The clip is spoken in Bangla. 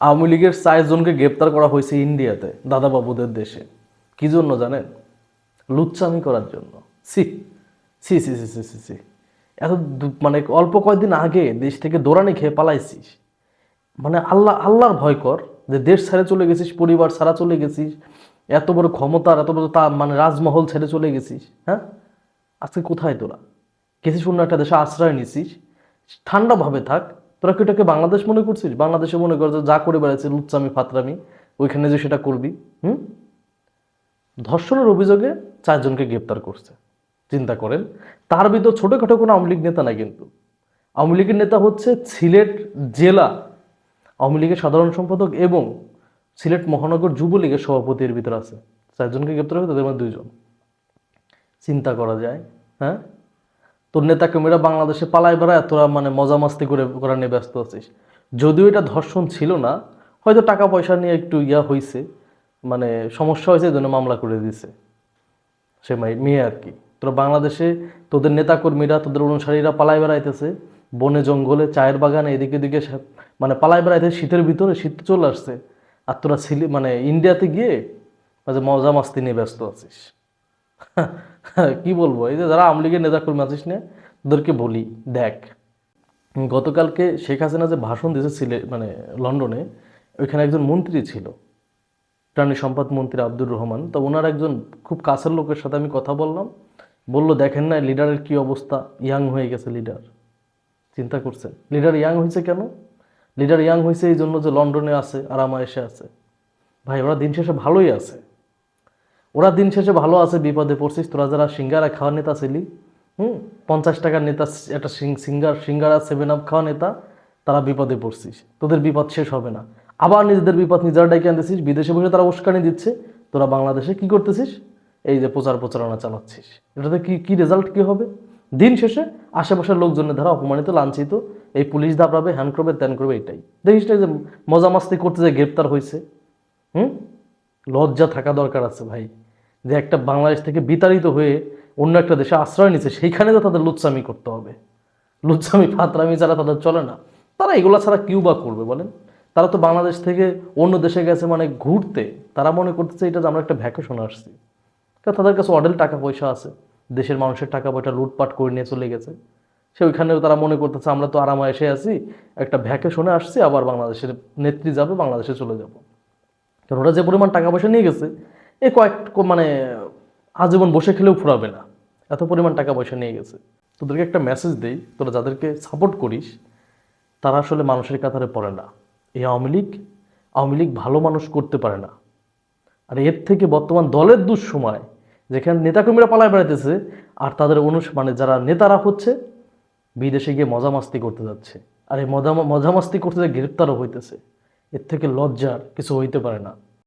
আওয়ামী লীগের চারজনকে গ্রেপ্তার করা হয়েছে ইন্ডিয়াতে, দাদাবাবুদের দেশে। কি জন্য জানেন? লুচ্চামি করার জন্য। সি সি সি সি সি সি সি এত মানে অল্প কয়েকদিন আগে দেশ থেকে দৌড়ানি খেয়ে পালাইছিস। মানে আল্লাহ, আল্লাহর ভয় কর যে দেশ ছেড়ে চলে গেছিস, পরিবার ছাড়া চলে গেছিস, এত বড় ক্ষমতার, এত বড় তা মানে রাজমহল ছেড়ে চলে গেছিস হ্যাঁ? আজকে কোথায় তোরা? গেছিস অন্য একটা দেশে, আশ্রয় নিছিস। ঠান্ডাভাবে থাক তোরা কি এটাকে বাংলাদেশ মনে করছিস? বাংলাদেশে মনে কর যা করে বেড়াচ্ছে, লুচ্চামি, ফাতরামি, ওইখানে যে সেটা করবি, হুম? ধর্ষণের অভিযোগে চারজনকে গ্রেপ্তার করছে। চিন্তা করেন, তার ভিতর ছোটোখাটো কোনো আওয়ামী লীগ নেতা নাই কিন্তু। আওয়ামী লীগের নেতা হচ্ছে সিলেট জেলা আওয়ামী লীগের সাধারণ সম্পাদক এবং সিলেট মহানগর যুবলীগের সভাপতির ভিতর আছে। চারজনকে গ্রেপ্তার হবে তাদের মধ্যে দুইজন। চিন্তা করা যায় হ্যাঁ? তোর নেতা কর্মীরা বাংলাদেশে পালায় বেড়ায় তোরা মানে মজা মাস্তি করে করা নিয়ে ব্যস্ত আছিস। যদিও এটা ধর্ষণ ছিল না, হয়তো টাকা পয়সা নিয়ে একটু ইয়া হয়েছে মানে সমস্যা হয়েছে জন্য মামলা করে দিয়েছে সে মেয়ে আর কি। তোরা বাংলাদেশে তোদের নেতাকর্মীরা, তোদের অনুসারীরা পালায় বেড়াইতেছে, বনে জঙ্গলে, চায়ের বাগানে, এদিকে এদিকে মানে পালায় বেড়াইতে শীতের ভিতরে শীত চলে আসছে। আর তোরা সিলি মানে ইন্ডিয়াতে গিয়ে মাঝে মজা মাস্তি নিয়ে ব্যস্ত আছিস। কি বলব? এই যে যারা আওয়ামী লীগের নেতাকর্মী আছিস না, তোদেরকে বলি, দেখ, গতকালকে শেখ হাসিনা যে ভাষণ দিয়েছে সিলে মানে লন্ডনে, ওইখানে একজন মন্ত্রী ছিল, প্রাণী সম্পদ মন্ত্রী আব্দুর রহমান। তো ওনার একজন খুব কাছের লোকের সাথে আমি কথা বললাম, বলল, দেখেন না, লিডারের কি অবস্থা? ইয়াং হয়ে গেছে লিডার। চিন্তা করছেন? লিডার ইয়াং হয়েছে কেন? লিডার ইয়াং হয়েছে এই জন্য যে লন্ডনে আছে আর আমার এসে আছে। ভাই, ওরা দিন শেষে ভালোই আছে। ওরা দিন শেষে ভালো আছে, বিপদে পড়ছিস। তোরা যারা সিঙ্গারা খাওয়া নেতা ছিলি, হুম? পঞ্চাশ টাকার নেতা, একটা সিঙ্গার, সিঙ্গারা সেভেন আপ খাওয়া নেতা, তারা বিপদে পড়ছিস। তোদের বিপদ শেষ হবে না। আবার নিজেদের বিপদ নিজেরা ডেকে আনতেছিস, বিদেশে বসে তারা উস্কানি দিচ্ছে। তোরা বাংলাদেশে কি করতেছিস? এই যে প্রচার প্রচারণা চালাচ্ছিস। এটাতে কি কি রেজাল্ট কি হবে? দিন শেষে আশেপাশের লোকজনের দ্বারা অপমানিত, লাঞ্ছিত, এই পুলিশ দাবড়াবে হ্যান করবে ত্যান করবে এটাই। দেখিস না যে মজা মাস্তি করতে যে গ্রেপ্তার হয়েছে হুম? লজ্জা থাকা দরকার আছে ভাই। যে একটা বাংলাদেশ থেকে বিতাড়িত হয়ে অন্য একটা দেশে আশ্রয় নিচ্ছে সেইখানে তো তাদের লুচ্চামি করতে হবে। লুচ্চামি ফাতরামি ছাড়া তাদের চলে না। তারা এগুলা ছাড়া কিউ বা করবে বলেন? তারা তো বাংলাদেশ থেকে অন্য দেশে গেছে মানে ঘুরতে। তারা মনে করতেছে এটা যে আমরা একটা ভ্যাকেশন আসছি। কারণ তাদের কাছে অডেল টাকা পয়সা আছে। দেশের মানুষের টাকা পয়সা লুটপাট করে নিয়ে চলে গেছে। সে ওইখানেও তারা মনে করতেছে, আমরা তো আরামে এসে আছি, একটা ভ্যাকেশনে আসছি, আবার বাংলাদেশের নেত্রী যাবে, বাংলাদেশে চলে যাব। কারণ ওরা যে পরিমাণ টাকা পয়সা নিয়ে গেছে এ কয়েক মানে আজীবন বসে খেলেও ফুরাবে না। এত পরিমাণ টাকা পয়সা নিয়ে গেছে। তোদেরকে একটা মেসেজ দেই, তোরা যাদেরকে সাপোর্ট করিস, তারা আসলে মানুষের কাতারে পড়ে না। এই আওয়ামী লীগ আওয়ামী লীগ ভালো মানুষ করতে পারে না। আর এর থেকে বর্তমান দলের দুঃসময়, যেখানে নেতাকর্মীরা পালায় বেড়াইতেছে, আর তাদের অনুস মানে যারা নেতারা হচ্ছে, বিদেশে গিয়ে মজা মাস্তি করতে যাচ্ছে। আর এই মজা মজা মাস্তি করতে যে গ্রেপ্তারও হইতেছে, এর থেকে লজ্জার কিছু হইতে পারে না।